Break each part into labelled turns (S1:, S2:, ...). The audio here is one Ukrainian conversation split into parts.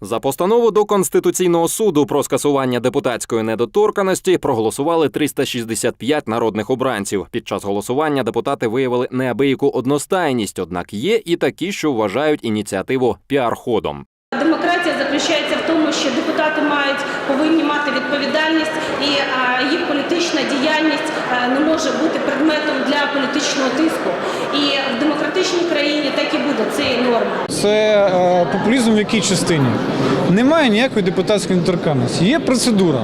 S1: За постанову до Конституційного суду про скасування депутатської недоторканості проголосували 365 народних обранців. Під час голосування депутати виявили неабияку одностайність, однак є і такі, що вважають ініціативу піар-ходом.
S2: Демократія заключається в тому, що депутати мають повинні мати відповідальність, і їх політична діяльність не може бути предметом для політичного тиску. І в демократичній країні так і буде. Це є норма.
S3: Це е, популізм в якій частині? Немає ніякої депутатської недоторканності. Є процедура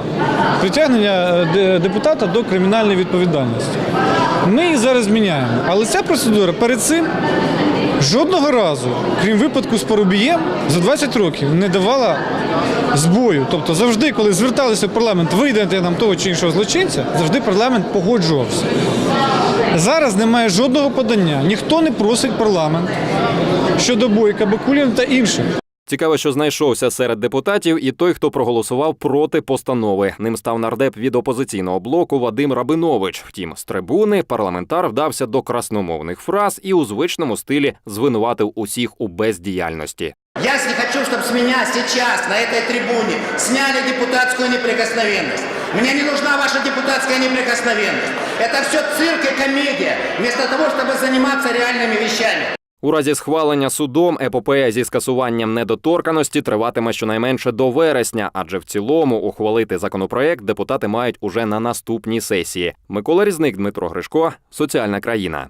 S3: притягнення е, депутата до кримінальної відповідальності. Ми її зараз міняємо. Але ця процедура перед цим жодного разу, крім випадку з Парубієм, за 20 років не давала збою. Тобто завжди, коли зверталися в парламент, видати нам того чи іншого злочинця, завжди парламент погоджувався. Зараз немає жодного подання. Ніхто не просить парламент щодо Бойка, Бакуліна та інших.
S1: Цікаво, що знайшовся серед депутатів і той, хто проголосував проти постанови. Ним став нардеп від опозиційного блоку Вадим Рабинович. Втім, з трибуни парламентар вдався до красномовних фраз і у звичному стилі звинуватив усіх у бездіяльності.
S4: Я не хочу, чтобы с меня сейчас на этой трибуне сняли депутатскую неприкосновенность. Мне не нужна ваша депутатская неприкосновенность. Это все цирк и комедия, вместо того, чтобы заниматься реальными вещами.
S1: У разі схвалення судом епопея зі скасуванням недоторканості триватиме щонайменше до вересня, адже в цілому ухвалити законопроект депутати мають уже на наступній сесії. Микола Різник, Дмитро Гришко, соціальна країна.